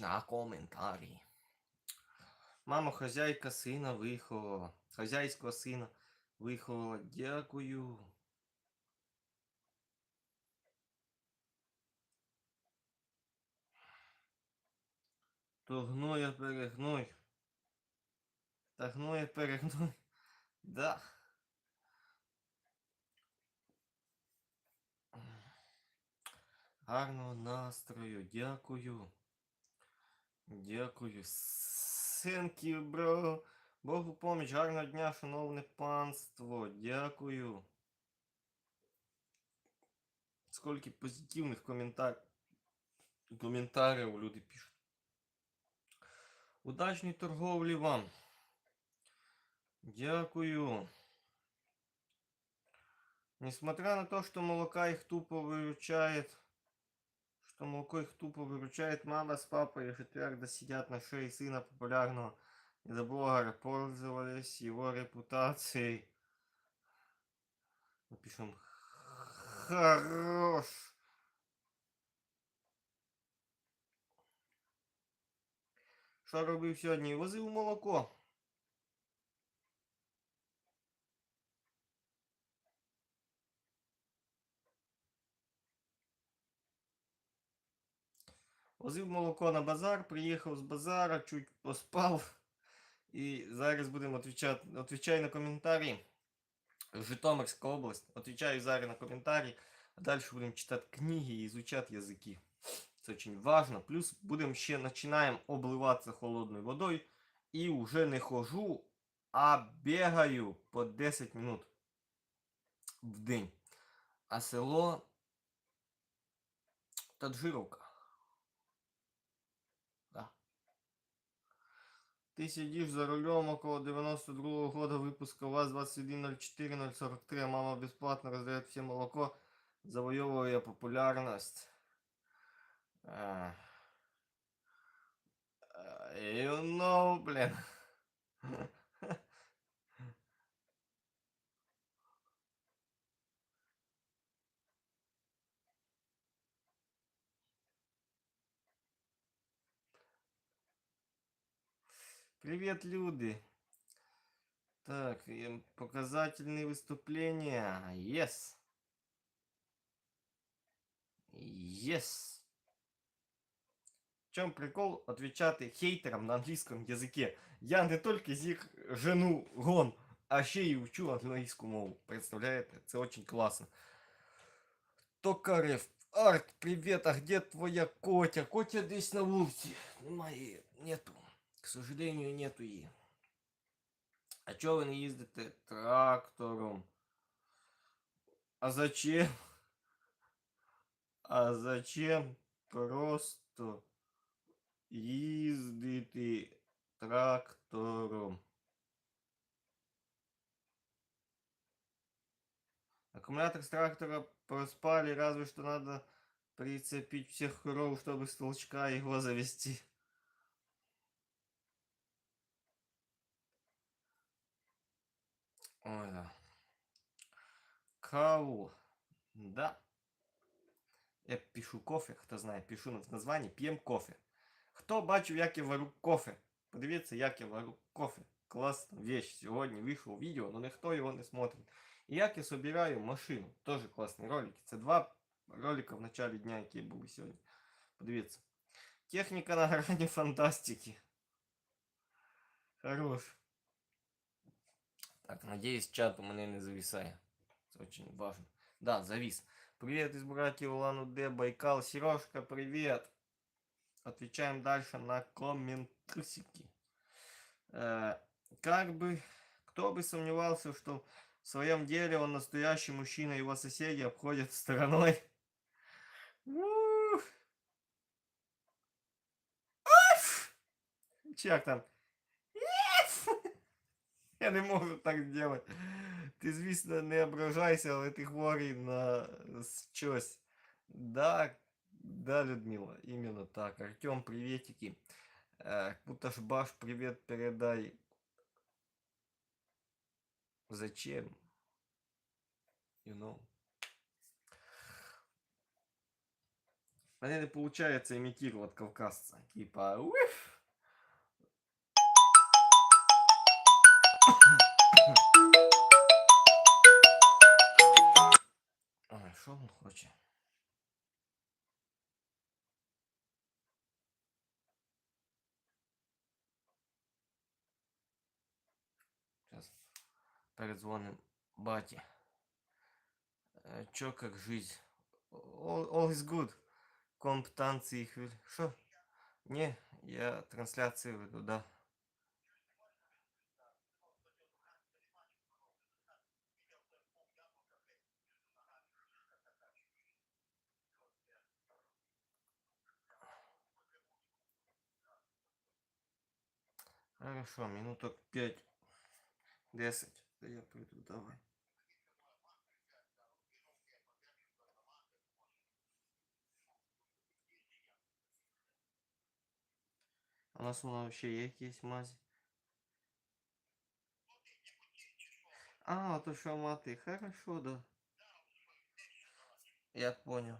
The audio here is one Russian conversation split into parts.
на коментарі. Мамо, хазяйка сина виховала. Хазяйського сина виховала. Дякую. То гноя перегной. Та гноя перегной. Да. Гарного настрою, дякую. Дякую. Синки, бро. Богу поміч, гарного дня, шановне панство. Дякую. Скільки позитивних коментар... коментарів люди пишуть. Удачної торговлі вам. Дякую. Несмотря на то, что молока их тупо выручает, что молоко их тупо выручает, мама с папой уже твердо сидят на шее сына популярного недоблогера, пользовались его репутацией. Напишем хорош. Що робив сьогодні? Возив молоко. Возив молоко на базар, приїхав з базара, чуть поспав. І зараз будемо відповідати. Отвечаю на коментарі. Житомирська область. Отвечаю зараз на коментарі. А далі будемо читати книги і изучати язики. Це очень важно. Плюс будемо ще починаємо обливатися холодною водою. І вже не хожу, а бігаю по 10 минут в день. А село Таджировка. Ты сидишь за рулем около 92 года выпуска ВАЗ-2104-043, а мама бесплатно раздает все молоко, завоевывая популярность. А. А, You know, блин. Привет, люди. Так, эм, показательные выступления. Yes. Yes. В чем прикол отвечати хейтерам на англійському язике? Я не тільки з їх жену гон, а ще й вчу англійську мову. Представляєте? Це очень класно. Токарев, Арт, привет, а где твоя Котя? Котя десь на вулиці. Немає, нету. К сожалению, нету її. А чого ви не їздите трактором? А зачем? А зачем просто їздити трактором? Аккумулятор с трактора проспали, разве что надо прицепить всех коров, чтобы с толчка его завести. Ой, да. Каву. Да. Я пишу кофе, хто знає, пишу в названні п'єм кофе. Хто бачив, як я варю кофе? Подивіться, як я варю кофе. Класна вещь. Сьогодні вийшло відео, але ніхто його не смотрить. І як я собираю машину. Теж класні ролики. Це два ролика в начале дня, які були сьогодні. Подивіться. Техніка на грані фантастики. Хорош. Так, надеюсь, чат у меня не зависает. Это очень важно. Да, завис. Привет из братьев Улан Удэ, Байкал. Сережка, привет. Отвечаем дальше на комментарики. Э, как бы, кто бы сомневался, что в своем деле он настоящий мужчина, его соседи обходят стороной. Чек там. Еф! Я не можу так делать. Ти, звісно, не ображайся, але ти хворий на щось. Да, да, Людмила, именно так. Артем, приветики. Э, Куташбаш, привет передай. Зачем? You know. мене не виходить імітувати кавказця. Типа. Уф. Ой, що він хоче? Сейчас перезвоним бате. Э, Чё, как жизнь? All, all is good. Комп, танцы их... Что? Не, я трансляции веду, да. Хорошо, минуток 5 10 Да я приду, давай. У нас вообще є якісь мазі? А, то що мати, хорошо, да. Я понял.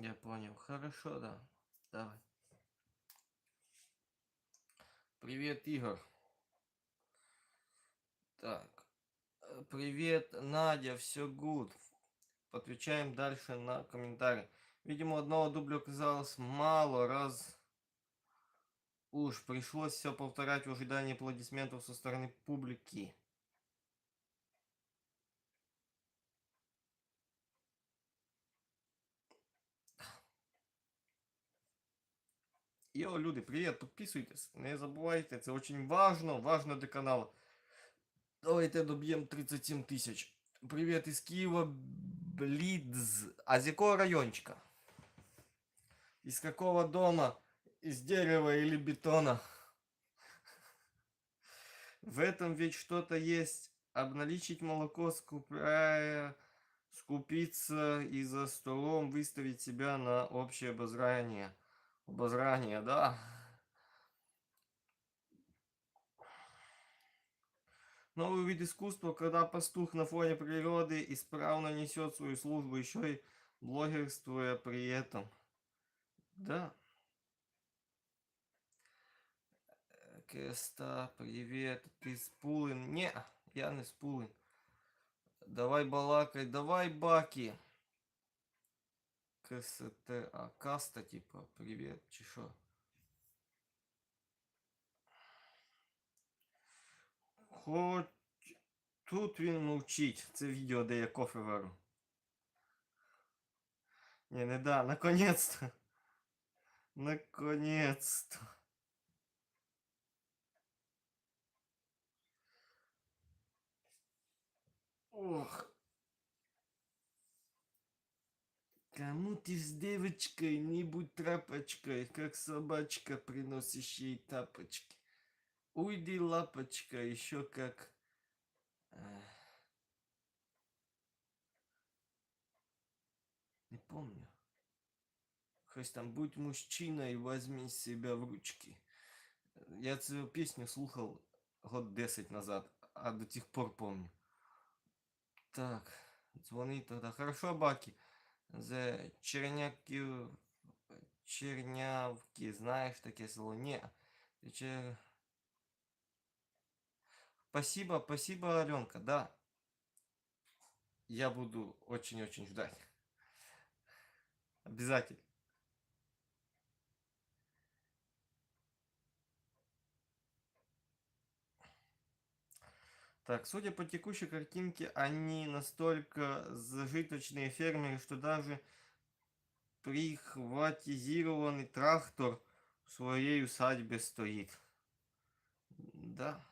Я понял. Хорошо, да. Давай. Привет, Игорь. Так. Привет, Надя, все good. Отвечаем дальше на комментарий. Видимо, одного дубля оказалось мало, раз уж пришлось все повторять в ожидании аплодисментов со стороны публики. Йо, люди, привет, підписуйтесь, не забувайте, це очень важно, важно для каналу. Давайте доб'ємо 37 тисяч. Привет из Киева, Блидз. А из какого райончика? Из какого дома? Из дерева или бетона? В этом ведь что-то есть. Обналичить молоко, скупая, скупиться и за столом выставить себя на общее обозрание. Обозрание, да. Новый вид искусства, когда пастух на фоне природы исправно несет свою службу, еще и блогерствуя при этом. Да. Кеста, привет, ты спулин? Не, я не спулин. Давай балакай, давай баки. КСТ, а каста типа, привет, чешо. Хоч тут він мовчить. Це відео, де я кофе варю. Не, не да, наконец-то. Наконец-то. Ох. Кому ты с девочкой не будь трапочкой, как собачка, приносящей тапочки. Уйди, лапочка, еще как... э, Не помню. Хтось там будь мужчиной, возьми себя в ручки. Я цю пісню слухав год 10 назад, а до тих пор помню. Так, дзвони тогда. Хорошо, Баки За Черняків... Чернявки, знаєш таке село? Ні. Чер... Спасибо, спасибо, Аленка, да. Я буду очень-очень ждать. Обязательно. Так, судя по текущей картинке, они настолько зажиточные фермеры, что даже прихватизированный трактор в своей усадьбе стоит. Да.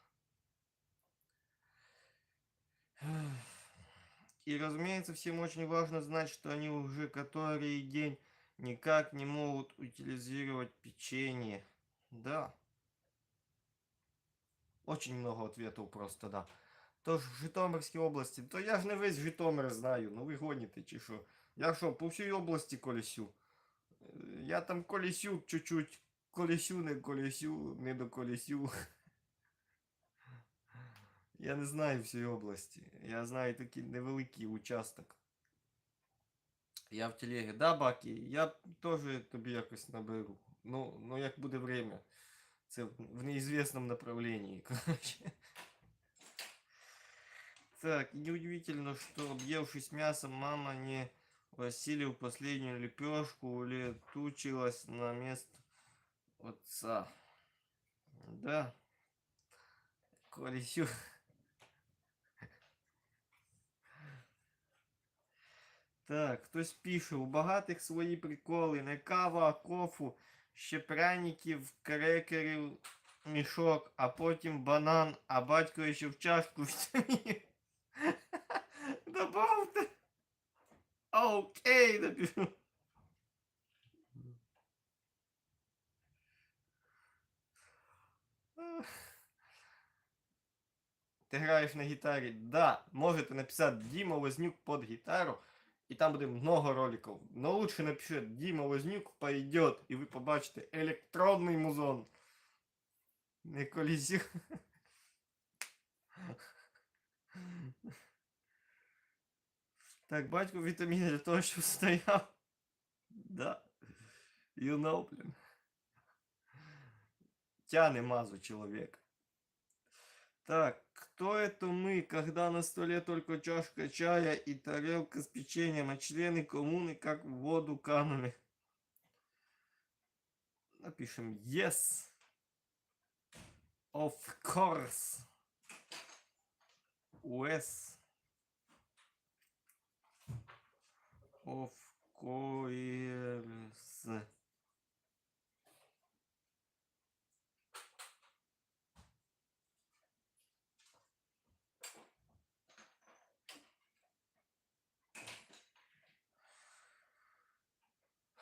И, разумеется, всем очень важно знать, что они уже который день никак не могут утилизировать печенье. Да. Очень много ответов просто, да. Тож в Житомирській області, то я ж не весь Житомир знаю, ну ви гоніте чи що. Я що, по всій області колесю. Е, Я там колесю чуть-чуть, колесю, не колесю, не до колесю. Я не знаю всієї області. Я знаю такий невеликий участок. Я в телегі. Да, Бакі, я теж тобі якось наберу. Ну, ну як буде время. Це в неизвестном направлении, короче. Так, неудивительно, что, объевшись мясом, мама не осилив последнюю лепешку, улетучилась на место отца. Да. Колесю. Так, хтось пише, у багатих свої приколи, не кава, а кофу, ще пряників, крекерів, мішок, а потім банан, а батько ще в чашку вітамінів. Окей. Ти граєш на гітарі? Да, можете написати Діма Вознюк под гітару, і там буде много роликів. Но лучше напишіть Діма Вознюк пойдет, і ви побачите електронний музон. Не колізю. Так, батько вітаміни для того, щоб стояв. Да. You know, блин. Тяне мазу человек. Так, кто это мы, когда на столе только чашка чая и тарелка с печеньем, а члены коммуны как в воду канули? Напишем yes. Of course. Yes. Of course.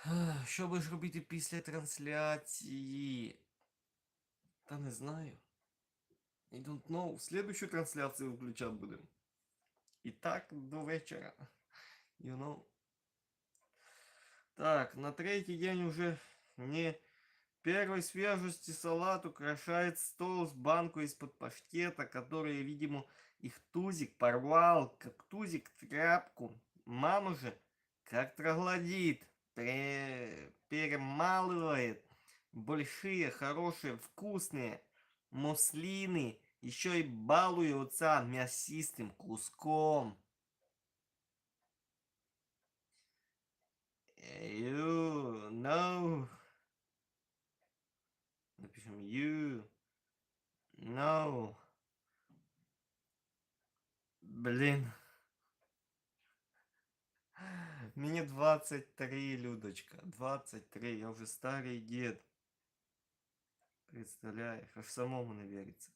Ех, Що будеш робити після трансляції? Та не знаю. I don't know. Следующую трансляцию включать будем. І так до вечора. You know. Так, на третий день уже не первой свежести салат украшает стол с банку из-под паштета, который, видимо, их тузик порвал, как тузик тряпку. Мама же, как троглодит, перемалывает большие, хорошие, вкусные муслины, еще и балует отца мясистым куском. You no. Напишем you no. Блин. Мне 23, Людочка. 23. Я уже старый дед. Представляешь, аж самому не верится.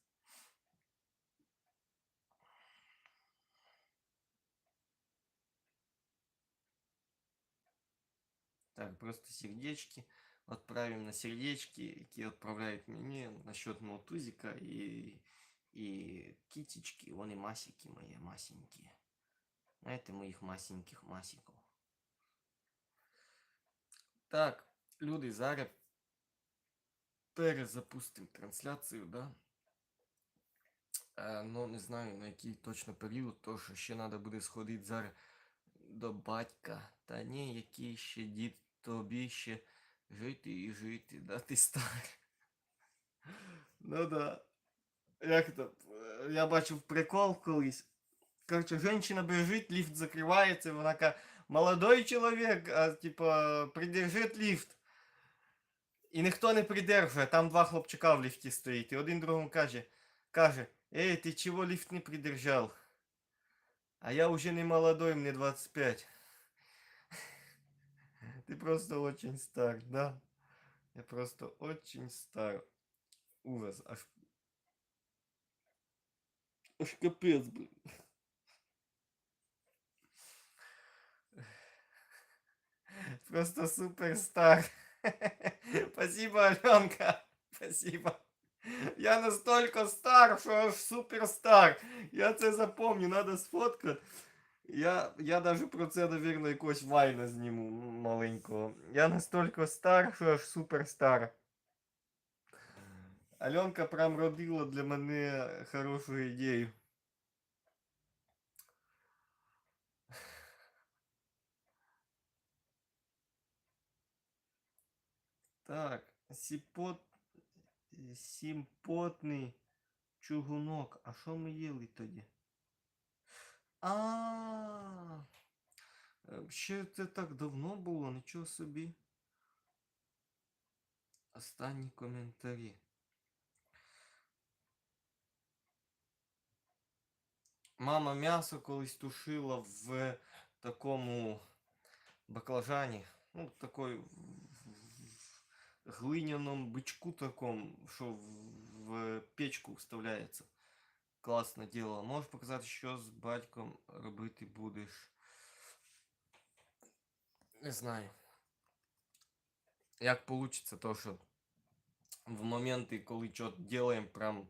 Так, просто сердечки. Отправим на сердечки, які отправляют мне насчет мого тузика и, и китечки. Вони масики мои, масенькие. Знаєте, моїх масеньких масиків. Так, люди, зараз перезапустимо трансляцію, да? Е, ну, не знаю на який точно період, то що ще треба буде сходити зараз до батька. Та ні, який ще дід тобі ще жити і жити, да ти старий. Ну да. Як то? е, Я бачив прикол колись. Короче, женщина бежит, лифт закрывается, вона каже, молодой чоловік, а, типа, придержит ліфт. І ніхто не придержує, там два хлопчика в ліфті стоїть. І один другому каже, каже, ей, ти чого ліфт не придержав? А я уже не молодой, мне 25. Ты просто очень стар, да? Я просто очень стар. Ужас, аж... Аж капец, блин. Просто суперстар. Спасибо, Аленка. Спасибо. Я настолько стар, що аж суперстар. Я це запомню, надо сфоткати. Я я даже про це, навірно, якось вайна зніму маленького. Я настільки стар, що аж суперстар. Альонка прям робила для мене хорошу ідею. Так, сіпот... сімпотний чугунок. А що ми їли тоді? А. Е, Ще це так давно було, нічого собі. Останні коментарі. Мама м'ясо колись тушила в такому баклажані. Ну, такой в- в- в глиняному бичку такому, що в, в печку вставляється. Класно діло. Можеш показати, що з батьком робити будеш? Не знаю. Як получится, то що в моменти, коли что-то делаем прям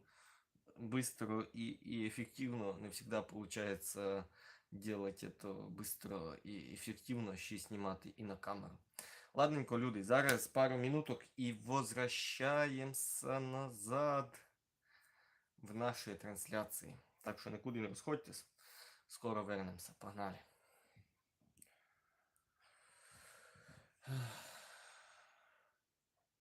быстро и, и эффективно, не всегда получается делать это быстро и эффективно, ще й знімати і на камеру. Ладненько, люди, зараз пару минуток і возвращаємося назад в нашій трансляции, Так что никуда не расходитесь, скоро вернемося. Погнали!